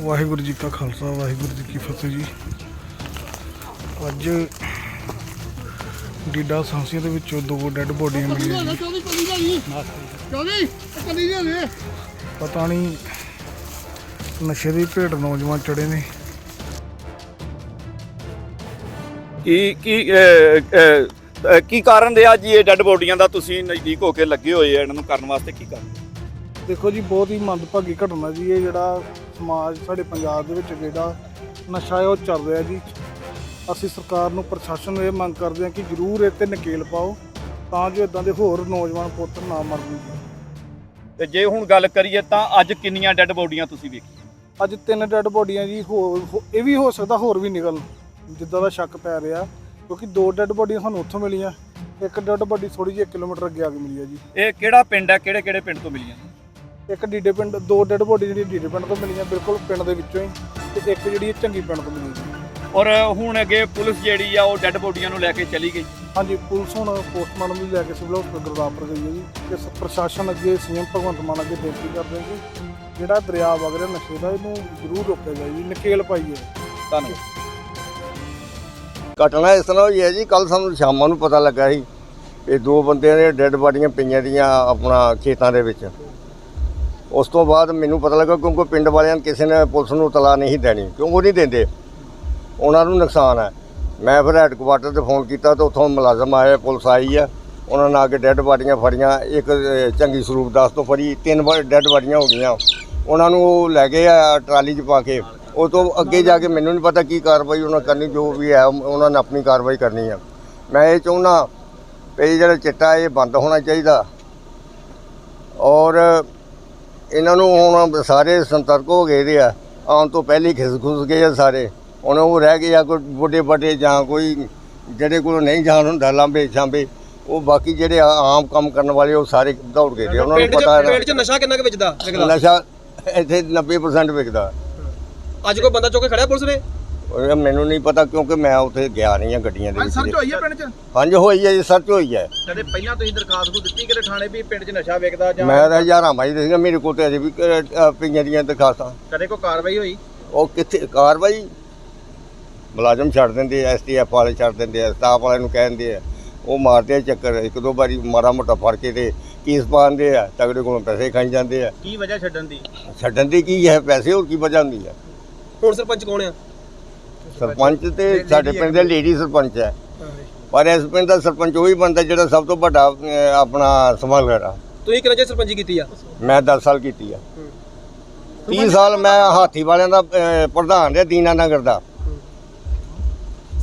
ਵਾਹਿਗੁਰੂ ਜੀ ਕਾ ਖਾਲਸਾ ਵਾਹਿਗੁਰੂ ਜੀ ਕੀ ਫਤਿਹ ਜੀ। ਅੱਜ ਡੀਡਾ ਸਾਂਸੀਆਂ ਦੇ ਵਿੱਚੋਂ ਦੋ ਡੈੱਡ ਬੋਡੀਆਂ ਮਿਲੀਆਂ ਜੀ ਪਤਾ ਨਹੀਂ ਨਸ਼ੇ ਦੀ ਭੇਟ ਨੌਜਵਾਨ ਚੜੇ ਨੇ। ਕੀ ਕੀ ਅਹ, ਅਹ, ਅਹ, ਕੀ ਕਾਰਨ ਰਿਹਾ ਜੀ ਇਹ ਡੈੱਡ ਬੋਡੀਆਂ ਦਾ? ਤੁਸੀਂ ਨਜ਼ਦੀਕ ਹੋ ਕੇ ਲੱਗੇ ਹੋਏ ਆ ਇਹਨਾਂ ਨੂੰ ਕਰਨ ਵਾਸਤੇ ਕੀ ਕਾਰਨ? ਦੇਖੋ ਜੀ ਬਹੁਤ ਹੀ ਮੰਦਭਾਗੀ ਘਟਨਾ ਜੀ ਇਹ ਜਿਹੜਾ ਸਮਾਜ ਸਾਡੇ ਪੰਜਾਬ ਦੇ ਵਿੱਚ ਜਿਹੜਾ ਨਸ਼ਾ ਹੈ ਉਹ ਚੱਲ ਰਿਹਾ ਜੀ। ਅਸੀਂ ਸਰਕਾਰ ਨੂੰ ਪ੍ਰਸ਼ਾਸਨ ਨੂੰ ਇਹ ਮੰਗ ਕਰਦੇ ਹਾਂ ਕਿ ਜ਼ਰੂਰ ਇਹ ਤੇ ਨਕੇਲ ਪਾਓ ਤਾਂ ਜੋ ਇਦਾਂ ਦੇ ਹੋਰ ਨੌਜਵਾਨ ਪੁੱਤ ਨਾ ਮਰਨ ਤੇ ਜੇ ਹੁਣ ਗੱਲ ਕਰੀਏ ਤਾਂ ਅੱਜ ਕਿੰਨੀਆਂ ਡੈੱਡ ਬੋਡੀਆਂ ਤੁਸੀਂ ਵੇਖੀਆਂ? ਅੱਜ ਤਿੰਨ ਡੈੱਡ ਬੋਡੀਆਂ ਜੀ ਹੋਰ ਹੋ- ਇਹ ਵੀ ਹੋ ਸਕਦਾ ਹੋਰ ਵੀ ਨਿਕਲਣ ਜਿੱਦਾਂ ਦਾ ਸ਼ੱਕ ਪੈ ਰਿਹਾ ਕਿਉਂਕਿ ਦੋ ਡੈੱਡ ਬੋਡੀਆਂ ਸਾਨੂੰ ਉੱਥੋਂ ਮਿਲੀਆਂ ਇੱਕ ਡੈੱਡ ਬੋਡੀ ਥੋੜੀ ਜਿਹੀ 1 ਕਿਲੋਮੀਟਰ ਅੱਗੇ ਆ ਕੇ ਮਿਲੀ ਹੈ ਜੀ। ਇਹ ਕਿਹੜਾ ਪਿੰਡ ਹੈ ਕਿਹੜੇ ਕਿਹੜੇ ਪਿੰਡ ਤੋਂ ਮਿਲੀਆਂ? ਇੱਕ ਡੀਡੇ ਪਿੰਡ ਦੋ ਡੈੱਡ ਬੋਡੀ ਜਿਹੜੀ ਡੀਡੇ ਪਿੰਡ ਤੋਂ ਮਿਲੀਆਂ ਬਿਲਕੁਲ ਪਿੰਡ ਦੇ ਵਿੱਚੋਂ ਹੀ ਤੇ ਇੱਕ ਜਿਹੜੀ ਇਹ ਚੰਗੀ ਪਿੰਡ ਤੋਂ ਮਿਲੀ ਜੀ ਔਰ ਹੁਣ ਅੱਗੇ ਪੁਲਿਸ ਜਿਹੜੀ ਆ ਉਹ ਡੈੱਡ ਬੋਡੀਆਂ ਨੂੰ ਲੈ ਕੇ ਚਲੀ ਗਈ। ਹਾਂਜੀ ਪੁਲਿਸ ਹੁਣ ਪੋਸਟਮਾਰਟਮ ਵੀ ਲੈ ਕੇ ਸਿਵਲ ਹਸਪਤਾਲ ਗੁਰਦਾਸਪੁਰ ਗਈ ਹੈ ਜੀ ਤੇ ਸ- ਪ੍ਰਸ਼ਾਸਨ ਅੱਗੇ ਸੀਐਮ ਭਗਵੰਤ ਮਾਨ ਅੱਗੇ ਬੇਨਤੀ ਕਰਦੇ ਹਾਂ ਕਿ ਜਿਹੜਾ ਦਰਿਆ ਵਗ ਰਿਹਾ ਨਸ਼ੇ ਦਾ ਇਹਨੂੰ ਜ਼ਰੂਰ ਰੋਕਿਆ ਜਾਏ ਜੀ ਨਕੇਲ ਪਾਈਏ ਧੰਨਵਾਦ। ਘਟਨਾ ਇਸ ਤਰ੍ਹਾਂ ਹੋਈ ਹੈ ਜੀ ਕੱਲ ਸਾਨੂੰ ਸ਼ਾਮਾਂ ਨੂੰ ਪਤਾ ਲੱਗਾ ਸੀ ਇਹ ਦੋ ਬੰਦਿਆਂ ਦੇ ਡੈੱਡ ਬਾਡੀਆਂ ਪਈਆਂ ਦੀਆਂ ਆਪਣਾ ਖੇਤਾਂ ਦੇ ਵਿੱਚ। ਉਸ ਤੋਂ ਬਾਅਦ ਮੈਨੂੰ ਪਤਾ ਲੱਗਾ ਕਿਉਂਕਿ ਪਿੰਡ ਵਾਲਿਆਂ ਨੇ ਕਿਸੇ ਨੇ ਪੁਲਿਸ ਨੂੰ ਤਲਾ ਨਹੀਂ ਦੇਣੀ, ਕਿਉਂ ਉਹ ਨਹੀਂ ਦਿੰਦੇ? ਉਹਨਾਂ ਨੂੰ ਨੁਕਸਾਨ ਹੈ। ਮੈਂ ਫਿਰ ਹੈੱਡਕੁਆਟਰ ਤੇ ਫੋਨ ਕੀਤਾ ਤਾਂ ਉੱਥੋਂ ਮੁਲਾਜ਼ਮ ਆਏ, ਪੁਲਿਸ ਆਈ ਆ। ਉਹਨਾਂ ਨੇ ਆ ਕੇ ਡੈੱਡ ਬਾਡੀਆਂ ਫੜੀਆਂ, ਇੱਕ ਚੰਗੀ ਸਰੂਪ ਦਾਸ ਤੋਂ ਫੜੀ, ਤਿੰਨ ਵਾਰ ਡੈੱਡ ਬਾਡੀਆਂ ਹੋ ਗਈਆਂ। ਉਹਨਾਂ ਨੂੰ ਉਹ ਲੈ ਗਏ ਆ ਟਰਾਲੀ 'ਚ ਪਾ ਕੇ। ਉਹ ਤੋਂ ਅੱਗੇ ਜਾ ਕੇ ਮੈਨੂੰ ਨਹੀਂ ਪਤਾ ਕੀ ਕਾਰਵਾਈ ਉਹਨਾਂ ਕਰਨੀ, ਜੋ ਵੀ ਹੈ, ਉਹਨਾਂ ਨੇ ਆਪਣੀ ਕਾਰਵਾਈ ਕਰਨੀ ਆ। ਮੈਂ ਇਹ ਚਾਹੁੰਦਾ ਵੀ ਇਹ ਜਿਹੜਾ ਚਿੱਟਾ, ਇਹ ਬੰਦ ਹੋਣਾ ਚਾਹੀਦਾ। ਔਰ ਇਹਨਾਂ ਨੂੰ ਹੁਣ ਸਾਰੇ ਸੰਤਰਕ ਹੋ ਗਏ ਦੇ ਆ ਆਉਣ ਤੋਂ ਪਹਿਲੇ ਹੀ ਖਿਸ ਖੁਸ ਗਏ ਆ ਸਾਰੇ। ਹੁਣ ਉਹ ਰਹਿ ਗਏ ਆ ਕੋਈ ਵੱਡੇ ਵੱਡੇ ਜਾਂ ਕੋਈ ਜਿਹੜੇ ਕੋਲ ਨਹੀਂ ਜਾਣ ਹੁੰਦਾ ਲਾਂਬੇ ਛਾਂਬੇ ਉਹ ਬਾਕੀ ਜਿਹੜੇ ਆਮ ਕੰਮ ਕਰਨ ਵਾਲੇ ਉਹ ਸਾਰੇ ਦੌੜ ਗਏ ਦੇ। ਉਹਨਾਂ ਨੂੰ ਪਤਾ ਪਿੰਡ 'ਚ ਨਸ਼ਾ ਕਿੰਨਾ ਕੁ ਵਿਕਦਾ ਹੈ ਵਿਕਦਾ? ਨਸ਼ਾ ਇੱਥੇ 90% ਵਿਕਦਾ। ਅੱਜ ਕੋਈ ਬੰਦਾ ਚੁੱਕ ਕੇ ਖੜਿਆ ਪੁਲਿਸ ਨੇ? ਉਹ ਮੈਨੂੰ ਨਹੀਂ ਪਤਾ ਕਿਉਂਕਿ ਮੈਂ ਉੱਥੇ ਗਿਆ ਨਹੀਂ ਆ ਗੱਡੀਆਂ ਦੇ ਵਿੱਚ ਹੋਈ ਹੈ ਪਿੰਡ 'ਚ? ਹਾਂਜੀ ਹੋਈ ਹੈ ਜੀ ਸਰਚ ਹੋਈ ਹੈ ਕਦੇ ਪਹਿਲਾਂ ਤੁਸੀਂ ਦਰਖਾਸਤ ਕੋ ਦਿੱਤੀ ਕਿਤੇ ਥਾਣੇ ਵੀ ਪਿੰਡ 'ਚ ਨਸ਼ਾ ਵੇਚਦਾ ਜਾਂ ਮੈਂ ਤਾਂ ਹਜ਼ਾਰਾਂ ਮਾਈ ਸੀਗਾ ਮੇਰੇ ਕੋਲ ਤੇ ਅਜੇ ਵੀ ਕ- ਪਈਆਂ ਦੀਆਂ ਦਰਖਾਸਤਾਂ। ਕਦੇ ਕੋਈ ਕਾਰਵਾਈ ਹੋਈ? ਉਹ ਕਿੱਥੇ ਕਾਰਵਾਈ? ਮੁਲਾਜ਼ਮ ਛੱਡ ਦਿੰਦੇ ਆ ਐਸਟੀਐਫ ਵਾਲੇ ਛੱਡ ਦਿੰਦੇ ਆ ਸਟਾਫ ਵਾਲਿਆਂ ਨੂੰ ਕਹਿੰਦੇ ਆ। ਉਹ ਮਾਰਦੇ ਆ ਚੱਕਰ ਇੱਕ ਦੋ ਵਾਰੀ ਮਾੜਾ ਮੋਟਾ ਫੜ ਕੇ ਤੇ ਕੇਸ ਪਾਉਂਦੇ ਆ ਤਗੜੇ ਕੋਲੋਂ ਪੈਸੇ ਖਾਈ ਜਾਂਦੇ ਆ। ਕੀ ਵਜ੍ਹਾ ਛੱਡਣ ਦੀ? ਛੱਡਣ ਦੀ ਕੀ ਹੈ ਪੈਸੇ ਹੋਰ ਕੀ ਵਜ੍ਹਾ ਹੁੰਦੀ ਹੈ ਹੁਣ ਸਰਪੰਚ ਕੌਣ ਆ? ਸਰਪੰਚ ਤੇ ਸਾਡੇ ਪਿੰਡ ਦੇ ਲੇਡੀ ਸਰਪੰਚ ਹੈ। ਪਰ ਇਸ ਪਿੰਡ ਦਾ ਸਰਪੰਚ ਉਹੀ ਬੰਦਾ ਜਿਹੜਾ ਸਭ ਤੋਂ ਵੱਡਾ ਆਪਣਾ ਸੰਭਾਲਰ ਆ। ਤੁਸੀਂ ਕਿੰਨਾ ਚਿਰ ਸਰਪੰਚੀ ਕੀਤੀ ਆ? ਮੈਂ 10 ਸਾਲ ਕੀਤੀ ਆ। 30 ਸਾਲ ਮੈਂ ਹਾਥੀ ਵਾਲਿਆਂ ਦਾ ਪ੍ਰਧਾਨ ਰਿਹਾ ਦੀਨਾ ਨਗਰ ਦਾ।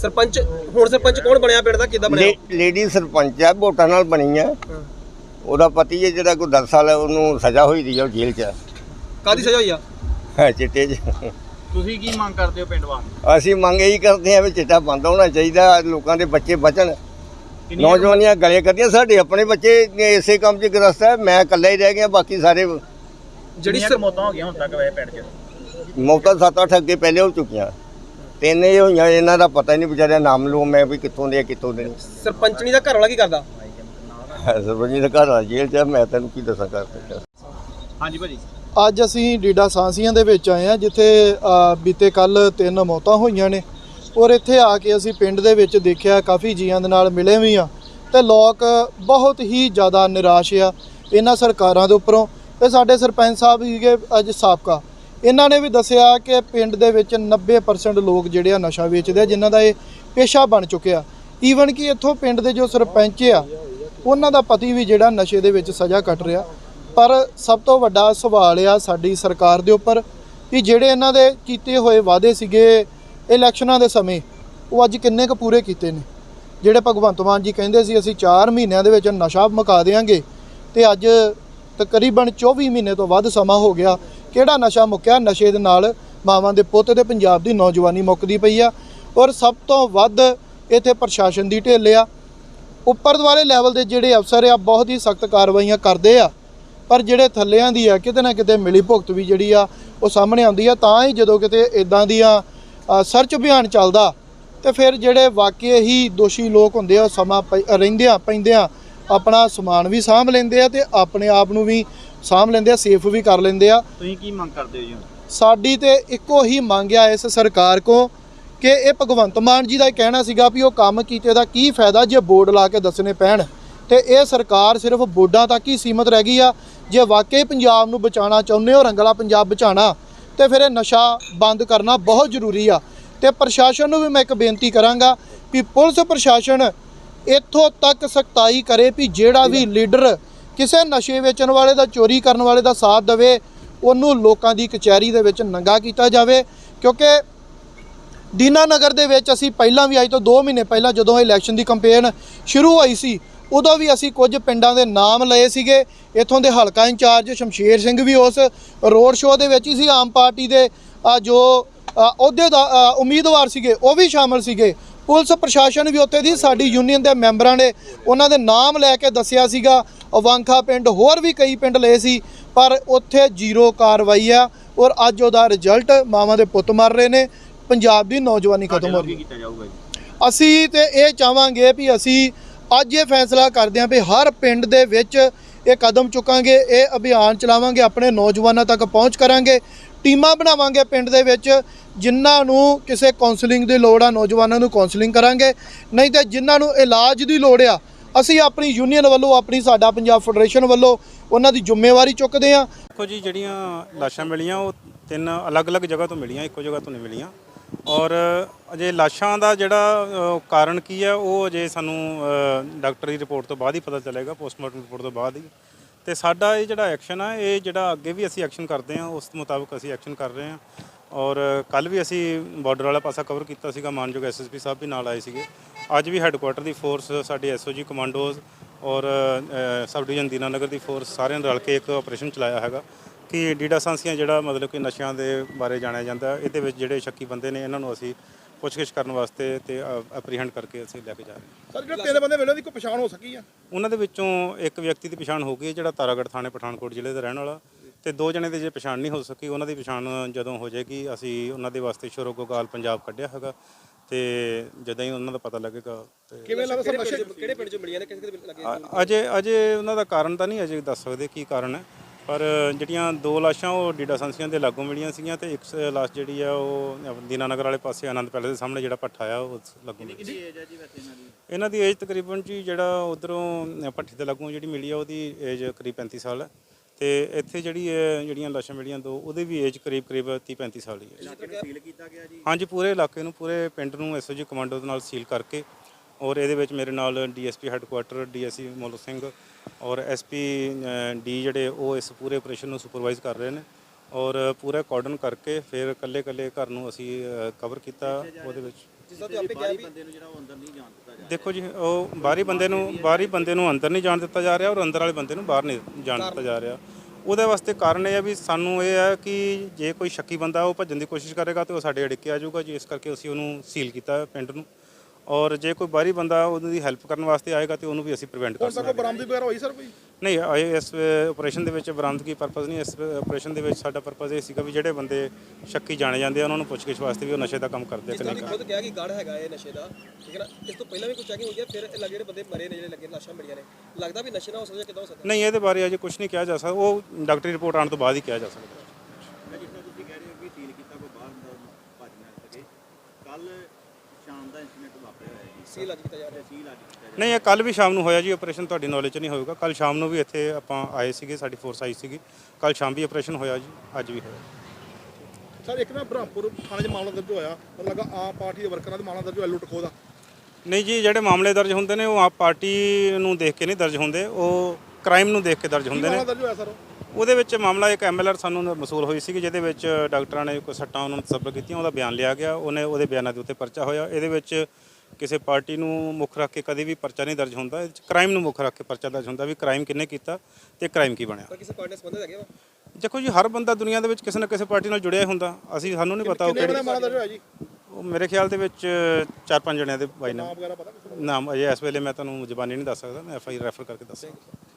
ਸਰਪੰਚ ਹੁਣ ਸਰਪੰਚ ਕੌਣ ਬਣਿਆ ਪਿੰਡ ਦਾ? ਕਿੱਦਾਂ ਬਣਿਆ? ਲੇ- ਲੇਡੀ ਸਰਪੰਚ ਆ ਵੋਟਾਂ ਨਾਲ ਬਣੀ ਆ ਉਹਦਾ ਪਤੀ ਹੈ ਜਿਹੜਾ ਕੋਈ 10 ਸਾਲ ਉਹਨੂੰ ਸਜ਼ਾ ਹੋਈ ਦੀ ਆ ਉਹ ਜੇਲ੍ਹ 'ਚ। ਕਾਦੀ ਸਜ਼ਾ ਹੋਈ ਆ? ਹੈ ਚਿੱਟੇ 'ਚ। ਤੁਸੀਂ ਕੀ ਮੰਗ ਕਰਦੇ ਹੋ ਪਿੰਡ ਵਾਸਤੇ? ਅਸੀਂ ਮੰਗ ਇਹੀ ਕਰਦੇ ਆ ਵੀ ਚਿੱਟਾ ਬੰਦ ਹੋਣਾ ਚਾਹੀਦਾ ਲੋਕਾਂ ਦੇ ਬੱਚੇ ਬਚਣ। ਨੌਜਵਾਨੀਆਂ ਗਲੇ ਕਰਦੀਆਂ ਸਾਡੇ ਆਪਣੇ ਬੱਚੇ ਇਸੇ ਕੰਮ 'ਚ ਗ੍ਰਸਤ ਹੈ ਮੈਂ ਇਕੱਲਾ ਹੀ ਰਹਿ ਗਿਆ ਬਾਕੀ ਸਾਰੇ ਜਿਹੜੀ ਮੌਤਾਂ ਹੋ ਗਈਆਂ ਹੁਣ ਤੱਕ ਵੈਸੇ ਪਿੰਡ 'ਚ? ਮੌਤਾਂ ਸੱਤ ਅੱਠ ਅੱਗੇ ਪਹਿਲੇ ਹੋ ਚੁੱਕੀਆਂ। ਤਿੰਨ ਇਹ ਹੋਈਆਂ ਇਹਨਾਂ ਦਾ ਪਤਾ ਹੀ ਨਹੀਂ ਵਿਚਾਰਿਆ ਨਾਮ ਲੂ ਮੈਂ ਵੀ ਕਿੱਥੋਂ ਦੇ ਕਿੱਥੋਂ ਦੇ ਸਰਪੰਚਣੀ ਦਾ ਘਰ ਵਾਲਾ ਕੀ ਕਰਦਾ? ਸਰਪੰਚ ਦਾ ਘਰ ਆ ਜੇਲ੍ਹ 'ਚ ਮੈਂ ਤੈਨੂੰ ਕੀ ਦੱਸਾਂ ਕਰ ਹਾਂਜੀ ਭਾਜੀ। ਅੱਜ ਅਸੀਂ ਡੀਡਾ ਸਾਂਸੀਆਂ ਦੇ ਵਿੱਚ ਆਏ ਆ ਜਿੱਥੇ ਬੀਤੇ ਕੱਲ ਤਿੰਨ ਮੌਤਾਂ ਹੋਈਆਂ ਨੇ। ਔਰ ਇੱਥੇ ਆ ਕੇ ਅਸੀਂ ਪਿੰਡ ਦੇ ਵਿੱਚ ਦੇਖਿਆ, ਕਾਫੀ ਜੀਆਂ ਦੇ ਨਾਲ ਮਿਲੇ ਵੀ ਆ ਤੇ ਲੋਕ ਬਹੁਤ ਹੀ ਜ਼ਿਆਦਾ ਨਿਰਾਸ਼ ਆ ਇਹਨਾਂ ਸਰਕਾਰਾਂ ਦੇ ਉੱਪਰੋਂ। ਤੇ ਸਾਡੇ ਸਰਪੰਚ ਸਾਹਿਬ ਸੀਗੇ ਅੱਜ ਸਾਬਕਾ। ਇਹਨਾਂ ਨੇ ਵੀ ਦੱਸਿਆ ਕਿ ਪਿੰਡ ਦੇ ਵਿੱਚ 90% ਲੋਕ ਜਿਹੜੇ ਆ ਨਸ਼ਾ ਵੇਚਦੇ ਆ, ਜਿਨ੍ਹਾਂ ਦਾ ਇਹ ਪੇਸ਼ਾ ਬਣ ਚੁੱਕਿਆ। ਈਵਨ ਕਿ ਇੱਥੋਂ ਪਿੰਡ ਦੇ ਜੋ ਸਰਪੰਚ ਆ, ਉਹਨਾਂ ਦਾ ਪਤੀ ਵੀ ਜਿਹੜਾ ਨਸ਼ੇ ਦੇ ਵਿੱਚ ਸਜ਼ਾ ਕੱਟ ਰਿਹਾ। ਪਰ ਸਭ ਤੋਂ ਵੱਡਾ ਸਵਾਲ ਆ ਸਾਡੀ ਸਰਕਾਰ ਦੇ ਉੱਪਰ ਕਿ ਜਿਹੜੇ ਇਹਨਾਂ ਦੇ ਕੀਤੇ ਹੋਏ ਵਾਅਦੇ ਸੀਗੇ ਇਲੈਕਸ਼ਨਾਂ ਦੇ ਸਮੇਂ, ਉਹ ਅੱਜ ਕਿੰਨੇ ਕੁ ਪੂਰੇ ਕੀਤੇ ਨੇ? ਜਿਹੜੇ ਭਗਵੰਤ ਮਾਨ ਜੀ ਕਹਿੰਦੇ ਸੀ, ਅਸੀਂ 4 ਮਹੀਨਿਆਂ ਦੇ ਵਿੱਚ ਨਸ਼ਾ ਮੁਕਾ ਦੇਵਾਂਗੇ ਤੇ ਅੱਜ ਤਕਰੀਬਨ 24 ਮਹੀਨੇ ਤੋਂ ਵੱਧ ਸਮਾਂ ਹੋ ਗਿਆ। ਕਿਹੜਾ ਨਸ਼ਾ ਮੁੱਕਿਆ? ਨਸ਼ੇ ਦੇ ਨਾਲ ਮਾਵਾਂ ਦੇ ਪੁੱਤ ਤੇ ਪੰਜਾਬ ਦੀ ਨੌਜਵਾਨੀ ਮੁੱਕਦੀ ਪਈ ਆ ਔਰ ਸਭ ਤੋਂ ਵੱਧ ਇੱਥੇ ਪ੍ਰਸ਼ਾਸਨ ਦੀ ਢਿੱਲ ਆ। ਉੱਪਰ ਦੁਆਲੇ ਲੈਵਲ ਦੇ ਜਿਹੜੇ ਅਫਸਰ ਆ, ਬਹੁਤ ਹੀ ਸਖਤ ਕਾਰਵਾਈਆਂ ਕਰਦੇ ਆ। ਪਰ ਜਿਹੜੇ ਥੱਲਿਆਂ ਦੀ ਆ ਕਿਤੇ ਨਾ ਕਿਤੇ ਮਿਲੀ ਭੁਗਤ ਵੀ ਜਿਹੜੀ ਆ ਉਹ ਸਾਹਮਣੇ ਆਉਂਦੀ ਆ। ਤਾਂ ਹੀ ਜਦੋਂ ਕਿਤੇ ਇਦਾਂ ਦੀਆਂ ਸਰਚ ਅਭਿਆਨ ਚੱਲਦਾ ਤੇ ਫਿਰ ਜਿਹੜੇ ਵਾਕਿਆ ਹੀ ਦੋਸ਼ੀ ਲੋਕ ਹੁੰਦੇ ਆ ਉਹ ਸਮਾਂ ਪੈ- ਰਹਿੰਦਿਆਂ ਪੈਂਦਿਆਂ ਆਪਣਾ ਸਮਾਨ ਵੀ ਸਾਂਭ ਲੈਂਦੇ ਆ ਤੇ ਆਪਣੇ ਆਪ ਨੂੰ ਵੀ ਸਾਂਭ ਲੈਂਦੇ ਆ ਸੇਫ ਵੀ ਕਰ ਲੈਂਦੇ ਆ। ਤੁਸੀਂ ਕੀ ਮੰਗ ਕਰਦੇ ਹੋ ਜੀ ਸਾਡੀ ਤੇ ਇੱਕੋ ਹੀ ਮੰਗਿਆ ਇਸ ਸਰਕਾਰ ਕੋ ਕਿ ਇਹ ਭਗਵੰਤ ਮਾਨ ਜੀ ਦਾ ਕਹਿਣਾ ਸੀਗਾ ਵੀ ਉਹ ਕੰਮ ਕੀਤੇ ਦਾ ਕੀ ਫਾਇਦਾ ਜੇ ਬੋਰਡ ਲਾ ਕੇ ਦੱਸਣੇ ਪੈਣ। ਤੇ ਇਹ ਸਰਕਾਰ ਸਿਰਫ ਬੋਰਡਾਂ ਤੱਕ ਹੀ ਸੀਮਤ ਰਹਿ ਗਈ ਆ। ਜੇ ਵਾਕਈ ਪੰਜਾਬ ਨੂੰ ਬਚਾਉਣਾ ਚਾਹੁੰਦੇ ਹੋ ਰੰਗਲਾ ਪੰਜਾਬ ਬਚਾਉਣਾ ਤੇ ਫਿਰ ਇਹ ਨਸ਼ਾ ਬੰਦ ਕਰਨਾ ਬਹੁਤ ਜ਼ਰੂਰੀ ਆ। ਤੇ ਪ੍ਰਸ਼ਾਸਨ ਨੂੰ ਵੀ ਮੈਂ ਇੱਕ ਬੇਨਤੀ ਕਰਾਂਗਾ ਵੀ ਪੁਲਿਸ ਪ੍ਰਸ਼ਾਸਨ ਇੱਥੋਂ ਤੱਕ ਸਖਤਾਈ ਕਰੇ ਵੀ ਜਿਹੜਾ ਵੀ ਲੀਡਰ ਕਿਸੇ ਨਸ਼ੇ ਵੇਚਣ ਵਾਲੇ ਦਾ ਚੋਰੀ ਕਰਨ ਵਾਲੇ ਦਾ ਸਾਥ ਦੇਵੇ ਉਹਨੂੰ ਲੋਕਾਂ ਦੀ ਕਚਹਿਰੀ ਦੇ ਵਿੱਚ ਨੰਗਾ ਕੀਤਾ ਜਾਵੇ। ਕਿਉਂਕਿ ਦੀਨਾਨਗਰ ਦੇ ਵਿੱਚ ਅਸੀਂ ਪਹਿਲਾਂ ਵੀ ਅੱਜ ਤੋਂ 2 ਮਹੀਨੇ ਪਹਿਲਾਂ ਜਦੋਂ ਇਲੈਕਸ਼ਨ ਦੀ ਕੰਪੇਨ ਸ਼ੁਰੂ ਹੋਈ ਸੀ ਉਦੋਂ ਵੀ ਅਸੀਂ ਕੁਝ ਪਿੰਡਾਂ ਦੇ ਨਾਮ ਲਏ ਸੀਗੇ। ਇੱਥੋਂ ਦੇ ਹਲਕਾ ਇੰਚਾਰਜ ਸ਼ਮਸ਼ੇਰ ਸਿੰਘ ਵੀ ਉਸ ਰੋਡ ਸ਼ੋਅ ਦੇ ਵਿੱਚ ਹੀ ਸੀ। ਆਮ ਪਾਰਟੀ ਦੇ ਜੋ ਅਹੁਦੇ ਦਾ ਉਮੀਦਵਾਰ ਸੀਗੇ ਉਹ ਵੀ ਸ਼ਾਮਲ ਸੀਗੇ। ਪੁਲਿਸ ਪ੍ਰਸ਼ਾਸਨ ਵੀ ਉੱਥੇ ਦੀ ਸਾਡੀ ਯੂਨੀਅਨ ਦੇ ਮੈਂਬਰਾਂ ਨੇ ਉਹਨਾਂ ਦੇ ਨਾਮ ਲੈ ਕੇ ਦੱਸਿਆ ਸੀਗਾ। ਅਵਾਂਖਾ ਪਿੰਡ ਹੋਰ ਵੀ ਕਈ ਪਿੰਡ ਲਏ ਸੀ ਪਰ ਉੱਥੇ ਜ਼ੀਰੋ ਕਾਰਵਾਈ ਆ ਔਰ ਅੱਜ ਉਹਦਾ ਰਿਜ਼ਲਟ ਮਾਵਾਂ ਦੇ ਪੁੱਤ ਮਰ ਰਹੇ ਨੇ। ਪੰਜਾਬ ਦੀ ਨੌਜਵਾਨੀ ਖਤਮ ਹੋ ਰਹੀ ਹੈ। ਅਸੀਂ ਤੇ ਇਹ ਚਾਹਾਂਗੇ ਵੀ ਅਸੀਂ ਅੱਜ ਇਹ ਫੈਸਲਾ ਕਰਦੇ ਹਾਂ ਵੀ ਹਰ ਪਿੰਡ ਦੇ ਵਿੱਚ ਇਹ ਕਦਮ ਚੁੱਕਾਂਗੇ, ਇਹ ਅਭਿਆਨ ਚਲਾਵਾਂਗੇ, ਆਪਣੇ ਨੌਜਵਾਨਾਂ ਤੱਕ ਪਹੁੰਚ ਕਰਾਂਗੇ, ਟੀਮਾਂ ਬਣਾਵਾਂਗੇ ਪਿੰਡ ਦੇ ਵਿੱਚ, ਜਿਨ੍ਹਾਂ ਨੂੰ ਕਿਸੇ ਕਾਉਂਸਲਿੰਗ ਦੀ ਲੋੜ ਆ, ਨੌਜਵਾਨਾਂ ਨੂੰ ਕਾਉਂਸਲਿੰਗ ਕਰਾਂਗੇ। ਨਹੀਂ ਤੇ ਜਿਨ੍ਹਾਂ ਨੂੰ ਇਲਾਜ ਦੀ ਲੋੜ ਆ, ਅਸੀਂ ਆਪਣੀ ਯੂਨੀਅਨ ਵੱਲੋਂ, ਆਪਣੀ ਸਾਡਾ ਪੰਜਾਬ ਫੈਡਰੇਸ਼ਨ ਵੱਲੋਂ ਉਹਨਾਂ ਦੀ ਜ਼ਿੰਮੇਵਾਰੀ ਚੁੱਕਦੇ ਹਾਂ। ਦੇਖੋ ਜੀ, ਜਿਹੜੀਆਂ ਲਾਸ਼ਾਂ ਮਿਲੀਆਂ, ਉਹ ਤਿੰਨ ਅਲੱਗ-ਅਲੱਗ ਜਗ੍ਹਾ ਤੋਂ ਮਿਲੀਆਂ, ਇੱਕੋ ਜਗ੍ਹਾ ਤੋਂ ਨਹੀਂ ਮਿਲੀਆਂ। ਔਰ ਅਜੇ ਲਾਸ਼ਾਂ ਦਾ ਜਿਹੜਾ ਅ, ਕਾਰਨ ਕੀ ਹੈ ਉਹ ਅਜੇ ਸਾਨੂੰ ਅ, ਡਾਕਟਰ ਦੀ ਰਿਪੋਰਟ ਤੋਂ ਬਾਅਦ ਹੀ ਪਤਾ ਚੱਲੇਗਾ ਪੋਸਟਮਾਰਟਮ ਰਿਪੋਰਟ ਤੋਂ ਬਾਅਦ ਹੀ। ਤੇ ਸਾਡਾ ਇਹ ਜਿਹੜਾ ਐਕਸ਼ਨ ਆ ਇਹ ਜਿਹੜਾ ਅੱਗੇ ਵੀ ਅਸੀਂ ਐਕਸ਼ਨ ਕਰਦੇ ਹਾਂ ਉਸ ਮੁਤਾਬਕ ਅਸੀਂ ਐਕਸ਼ਨ ਕਰ ਰਹੇ ਹਾਂ। ਔਰ ਕੱਲ ਵੀ ਅਸੀਂ ਬਾਰਡਰ ਵਾਲਾ ਪਾਸਾ ਕਵਰ ਕੀਤਾ ਸੀਗਾ ਮਾਨਯੋਗ ਐਸਐਸਪੀ ਸਾਹਿਬ ਵੀ ਨਾਲ ਆਏ ਸੀਗੇ। ਅੱਜ ਵੀ ਹੈੱਡਕੁਆਟਰ ਦੀ ਫੋਰਸ ਸਾਡੇ ਐਸਓਜੀ ਕਮਾਂਡੋਜ਼ ਔਰ ਅ, ਸਬ ਡਿਵੀਜ਼ਨ ਦੀਨਾਨਗਰ ਦੀ ਫੋਰਸ ਸਾਰਿਆਂ ਨੇ ਰਲ ਕੇ ਇੱਕ ਆਪਰੇਸ਼ਨ ਚਲਾਇਆ ਹੈਗਾ। ਕਿ ਡੀਡਾ ਸਾਂਸੀਆਂ ਜਿਹੜਾ ਮਤਲਬ ਕਿ ਨਸ਼ਿਆਂ ਦੇ ਬਾਰੇ ਜਾਣਿਆ ਜਾਂਦਾ ਇਹਦੇ ਵਿੱਚ ਜਿਹੜੇ ਸ਼ੱਕੀ ਬੰਦੇ ਨੇ ਇਹਨਾਂ ਨੂੰ ਅਸੀਂ ਪੁੱਛਗਿੱਛ ਕਰਨ ਵਾਸਤੇ ਤੇ ਐਪਰੀਹੈਂਡ ਕਰਕੇ ਅਸੀਂ ਲੈ ਕੇ ਜਾ ਰਹੇ ਹਾਂ। ਸਰ ਜਿਹੜੇ ਤਿੰਨ ਬੰਦੇ ਮਿਲੇ ਉਹਦੀ ਕੋਈ ਪਛਾਣ ਹੋ ਸਕੀ ਆ? ਉਹਨਾਂ ਦੇ ਵਿੱਚੋਂ ਇੱਕ ਵਿਅਕਤੀ ਦੀ ਪਛਾਣ ਹੋ ਗਈ ਹੈ ਜਿਹੜਾ ਤਾਰਾਗੜ੍ਹ ਥਾਣੇ ਪਠਾਨਕੋਟ ਜ਼ਿਲ੍ਹੇ ਦਾ ਰਹਿਣ ਵਾਲਾ। ਤੇ ਦੋ ਜਣੇ ਦੀ ਜੇ ਪਛਾਣ ਨਹੀਂ ਹੋ ਸਕੀ ਉਹਨਾਂ ਦੀ ਪਛਾਣ ਜਦੋਂ ਹੋ ਜਾਏਗੀ ਅਸੀਂ ਉਹਨਾਂ ਦੇ ਵਾਸਤੇ ਸ਼ੁਰੋਗੋਗਾਲ ਪੰਜਾਬ ਕੱਢਿਆ ਹੈਗਾ। ਤੇ ਜਦੋਂ ਹੀ ਉਹਨਾਂ ਦਾ ਪਤਾ ਲੱਗੇਗਾ ਤੇ ਕਿਵੇਂ ਲੱਗਦਾ ਸਰ ਨਸ਼ੇ ਕਿਹੜੇ ਪਿੰਡ ਚੋਂ ਮਿਲੀਆਂ ਨੇ? ਕਿਸੇ ਦੇ ਲੱਗੇ ਅਜੇ ਅਜੇ ਉਹਨਾਂ ਦਾ ਕਾਰਨ ਤਾਂ ਨਹੀਂ ਅਜੇ ਦੱਸ ਸਕਦੇ ਕੀ ਕਾਰਨ ਹੈ। ਪਰ ਜਿਹੜੀਆਂ ਦੋ ਲਾਸ਼ਾਂ ਉਹ ਡੀਡਾ ਸੰਸੀਆਂ ਦੇ ਲਾਗੋਂ ਮਿਲੀਆਂ ਸੀਗੀਆਂ ਤੇ ਇੱਕ ਲਾਸ਼ ਜਿਹੜੀ ਆ ਉਹ ਦੀਨਾਨਗਰ ਵਾਲੇ ਪਾਸੇ ਆਨੰਦ ਪੈਲੇਸ ਦੇ ਸਾਹਮਣੇ ਜਿਹੜਾ ਪੱਠਾ ਆ ਉਹ ਲਾਗੋਂ ਮਿਲੀ ਸੀ। ਇਹਨਾਂ ਦੀ? ਏਜ ਤਕਰੀਬਨ ਜੀ ਜਿਹੜਾ ਉਧਰੋਂ ਭੱਠੀ ਦੇ ਲਾਗੋਂ ਜਿਹੜੀ ਮਿਲੀ ਆ ਉਹਦੀ ਏਜ ਕਰੀਬ 35 ਸਾਲ ਹੈ ਤੇ ਇੱਥੇ ਜਿਹੜੀ ਜਿਹੜੀਆਂ ਲਾਸ਼ਾਂ ਮਿਲੀਆਂ ਦੋ ਉਹਦੀ ਵੀ ਏਜ ਕਰੀਬ ਕਰੀਬ 30 35 ਸਾਲ ਹੀ ਹੈ ਸੀਲ ਕੀਤਾ ਗਿਆ ਜੀ? ਹਾਂਜੀ ਪੂਰੇ ਇਲਾਕੇ ਨੂੰ ਪੂਰੇ ਪਿੰਡ ਨੂੰ ਐਸਓਜੀ ਕਮਾਂਡੋ ਦੇ ਨਾਲ ਸੀਲ ਕਰਕੇ ਔਰ ਇਹਦੇ ਵਿੱਚ ਮੇਰੇ ਨਾਲ DSP headquarter DSC Molu Singh ਔਰ ਐਸਪੀ ਡੀ ਜਿਹੜੇ ਉਹ ਇਸ ਪੂਰੇ ਆਪਰੇਸ਼ਨ ਨੂੰ ਸੁਪਰਵਾਈਜ਼ ਕਰ ਰਹੇ ਨੇ ਔਰ ਪੂਰਾ ਕਾਰਡਨ ਕਰਕੇ ਫਿਰ ਕੱਲੇ ਕੱਲੇ ਘਰ ਨੂੰ ਅਸੀਂ ਕਵਰ ਕੀਤਾ ਉਹਦੇ ਵਿੱਚ। ਜਿਸ ਤਰ੍ਹਾਂ ਆਪੇ ਗਿਆ ਵੀ ਬੰਦੇ ਨੂੰ ਜਿਹੜਾ ਉਹ ਅੰਦਰ ਨਹੀਂ ਜਾਣ ਦਿੱਤਾ ਜਾ ਦੇਖੋ ਜੀ ਉਹ ਬਾਹਰੀ ਬੰਦੇ ਨੂੰ ਬਾਹਰੀ ਬੰਦੇ ਨੂੰ ਅੰਦਰ ਨਹੀਂ ਜਾਣ ਦਿੱਤਾ ਜਾ ਰਿਹਾ ਔਰ ਅੰਦਰ ਵਾਲੇ ਬੰਦੇ ਨੂੰ ਬਾਹਰ ਨਹੀਂ ਜਾਣ ਦਿੱਤਾ ਜਾ ਰਿਹਾ। ਉਹਦੇ ਵਾਸਤੇ ਕਾਰਨ ਇਹ ਹੈ ਵੀ ਸਾਨੂੰ ਇਹ ਹੈ ਕਿ ਜੇ ਕੋਈ ਸ਼ੱਕੀ ਬੰਦਾ ਉਹ ਭੱਜਣ ਦੀ ਕੋਸ਼ਿਸ਼ ਕਰੇਗਾ ਤੇ ਉਹ ਸਾਡੇ ਅੜਿੱਕੇ ਆ ਜਾਊਗਾ ਜੀ ਇਸ ਕਰਕੇ ਅਸੀਂ ਉਹਨੂੰ ਸੀਲ ਕੀਤਾ ਪਿੰਡ ਨੂੰ। ਔਰ ਜੇ ਕੋਈ ਬਾਹਰੀ ਬੰਦਾ ਉਹਦੀ ਹੈਲਪ ਕਰਨ ਵਾਸਤੇ ਆਏਗਾ ਤੇ ਉਹਨੂੰ ਵੀ ਅਸੀਂ ਪ੍ਰੀਵੈਂਟ ਕਰ ਸਕਦੇ ਕੋਈ ਬਰਾਮਦੀ ਵਗੈਰਾ ਹੋਈ ਸਰ ਕੋਈ? ਨਹੀਂ ਇਹ ਇਸ ਆਪਰੇਸ਼ਨ ਦੇ ਵਿੱਚ ਬਰਾਮਦਗੀ ਪਰਪਸ ਨਹੀਂ ਇਸ ਆਪਰੇਸ਼ਨ ਦੇ ਵਿੱਚ ਸਾਡਾ ਪਰਪਸ ਇਹ ਸੀਗਾ ਵੀ ਜਿਹੜੇ ਬੰਦੇ ਸ਼ੱਕੀ ਜਾਣੇ ਜਾਂਦੇ ਆ ਉਹਨਾਂ ਨੂੰ ਪੁੱਛਗਿੱਛ ਵਾਸਤੇ ਵੀ ਉਹ ਨਸ਼ੇ ਦਾ ਕੰਮ ਕਰਦੇ ਆ ਕਿ ਨਹੀਂ ਖੁਦ ਕਿਹਾ ਕਿ ਗੜ ਹੈਗਾ ਇਹ ਨਸ਼ੇ ਦਾ ਠੀਕ ਹੈ ਨਾ? ਇਸ ਤੋਂ ਪਹਿਲਾਂ ਵੀ ਕੁਝ ਚੈਕਿੰਗ ਹੋਈ ਹੈ ਫਿਰ ਇਹ ਲੱਗੇ ਜਿਹੜੇ ਬੰਦੇ ਮਰੇ ਨੇ ਜਿਹੜੇ ਲੱਗੇ ਲਾਸ਼ਾਂ ਮਿਲੀਆਂ ਨੇ ਲੱਗਦਾ ਵੀ ਨਸ਼ੇ ਨਾ ਹੋ ਸਕਦਾ ਕਿਦਾਂ ਹੋ ਸਕਦਾ? ਨਹੀਂ ਇਹਦੇ ਬਾਰੇ ਅਜੇ ਕੁਝ ਨਹੀਂ ਕਿਹਾ ਜਾ ਸਕਦਾ ਉਹ ਡਾਕਟਰੀ ਰਿਪੋਰਟ ਆਉਣ ਤੋਂ ਬਾਅਦ ਹੀ ਕਿਹਾ ਜਾ ਸਕਦਾ। ਜਿਸ ਤਰ੍ਹਾਂ ਤੁਸੀਂ ਕਹਿ ਰਹੇ ਹੋ ਕਿ ਸੀਲ ਕੀਤਾ ਕੋਈ ਬਾਹਰ ਭੱਜ ਨਾ ਸਕੇ ਕੱਲ ਸ਼ਾਮ ਦਾ ਇਨਸੀਡੈਂਟ ਵਾਪਰਿਆ ਹੋਇਆ ਜੀ। ਸੀਲ ਅੱਜ ਕੀਤਾ ਜਾ ਰਿਹਾ। ਸੀਲ ਅੱਜ ਕੀਤਾ ਜਾ ਨਹੀਂ ਇਹ ਕੱਲ ਵੀ ਸ਼ਾਮ ਨੂੰ ਹੋਇਆ ਜੀ ਆਪਰੇਸ਼ਨ ਤੁਹਾਡੀ ਨੌਲੇਜ 'ਚ ਨਹੀਂ ਹੋਊਗਾ। ਕੱਲ ਸ਼ਾਮ ਨੂੰ ਵੀ ਇੱਥੇ ਆਪਾਂ ਆਏ ਸੀਗੇ ਸਾਡੀ ਫੋਰਸ ਆਈ ਸੀਗੀ। ਕੱਲ ਸ਼ਾਮ ਵੀ ਆਪਰੇਸ਼ਨ ਹੋਇਆ ਜੀ ਅੱਜ ਵੀ ਹੋਇਆ। ਸਰ ਇੱਕ ਨਾ ਬ੍ਰਹਮਪੁਰ ਥਾਣੇ 'ਚ ਮਾਮਲਾ ਦਰਜ ਹੋਇਆ। ਪਰ ਲੱਗਾ ਆਮ ਪਾਰਟੀ ਦੇ ਵਰਕਰਾਂ ਦੇ ਮਾਮਲਾ ਦਰਜ ਹੋਇਆ ਲੁੱਟ ਖੋਹ ਦਾ। ਨਹੀਂ ਜੀ ਜਿਹੜੇ ਮਾਮਲੇ ਦਰਜ ਹੁੰਦੇ ਨੇ ਉਹ ਆਪ ਪਾਰਟੀ ਨੂੰ ਦੇਖ ਕੇ ਨਹੀਂ ਦਰਜ ਹੁੰਦੇ। ਉਹ ਕ੍ਰਾਈਮ ਨੂੰ ਦੇਖ ਕੇ ਦਰਜ ਕੀ ਹੁੰਦੇ ਮਾਮਲਾ ਨੇ ਦਰਜ ਹੋਇਆ ਸਰ? ਉਹਦੇ ਵਿੱਚ ਮਾਮਲਾ ਇੱਕ ਐਮਐਲਆਰ ਸਾਨੂੰ ਮਸੂਲ ਹੋਈ ਸੀ ਜਿਹਦੇ ਵਿੱਚ ਡਾਕਟਰਾਂ ਨੇ ਕੋਈ ਸੱਟਾਂ ਉਹਨਾਂ ਨੂੰ ਤਸੱਬਰ ਕੀਤੀਆਂ ਉਹਦਾ ਬਿਆਨ ਲਿਆ ਗਿਆ। ਉਹਨੇ ਉਹਦੇ ਬਿਆਨਾਂ ਦੇ ਉੱਤੇ ਪਰਚਾ ਹੋਇਆ। ਇਹਦੇ ਵਿੱਚ ਕਿਸੇ ਪਾਰਟੀ ਨੂੰ ਮੁੱਖ ਰੱਖ ਕੇ ਕਦੇ ਵੀ ਪਰਚਾ ਨਹੀਂ ਦਰਜ ਹੁੰਦਾ। ਇਹਦੇ ਵਿੱਚ ਕ੍ਰਾਈਮ ਨੂੰ ਮੁੱਖ ਰੱਖ ਕੇ ਪਰਚਾ ਦਰਜ ਹੁੰਦਾ ਵੀ ਕ੍ਰਾਈਮ ਕਿੰਨੇ ਕੀਤਾ ਤੇ ਕ੍ਰਾਈਮ ਕੀ ਬਣਿਆ। ਕਿਸੇ ਪਾਰਟੀ ਨਾਲ ਸੰਬੰਧਿਤ ਹੈਗੇ ਦੇਖੋ ਜੀ ਹਰ ਬੰਦਾ ਦੁਨੀਆ ਦੇ ਵਿੱਚ ਕਿਸੇ ਨਾ ਕਿਸੇ ਪਾਰਟੀ ਨਾਲ ਜੁੜਿਆ ਹੁੰਦਾ। ਅਸੀਂ ਸਾਨੂੰ ਨਹੀਂ ਪਤਾ ਉਹ ਕਿਹੜੀ ਮਾਮਲਾ ਦਰਜ ਹੋਇਆ ਜੀ? ਉਹ ਮੇਰੇ ਖਿਆਲ ਦੇ ਵਿੱਚ ਚਾਰ ਪੰਜ ਜਣਿਆਂ ਦੇ ਬਾਈ ਨਾਮ? ਨਾਮ। ਅਜੇ ਇਸ ਵੇਲੇ ਮੈਂ ਤੁਹਾਨੂੰ ਜ਼ਬਾਨੀ ਨਹੀਂ ਦੱਸ ਸਕਦਾ ਮੈਂ ਐਫ ਆਈ ਰੈਫਰ ਕਰਕੇ ਦੱਸਾਂਗਾ।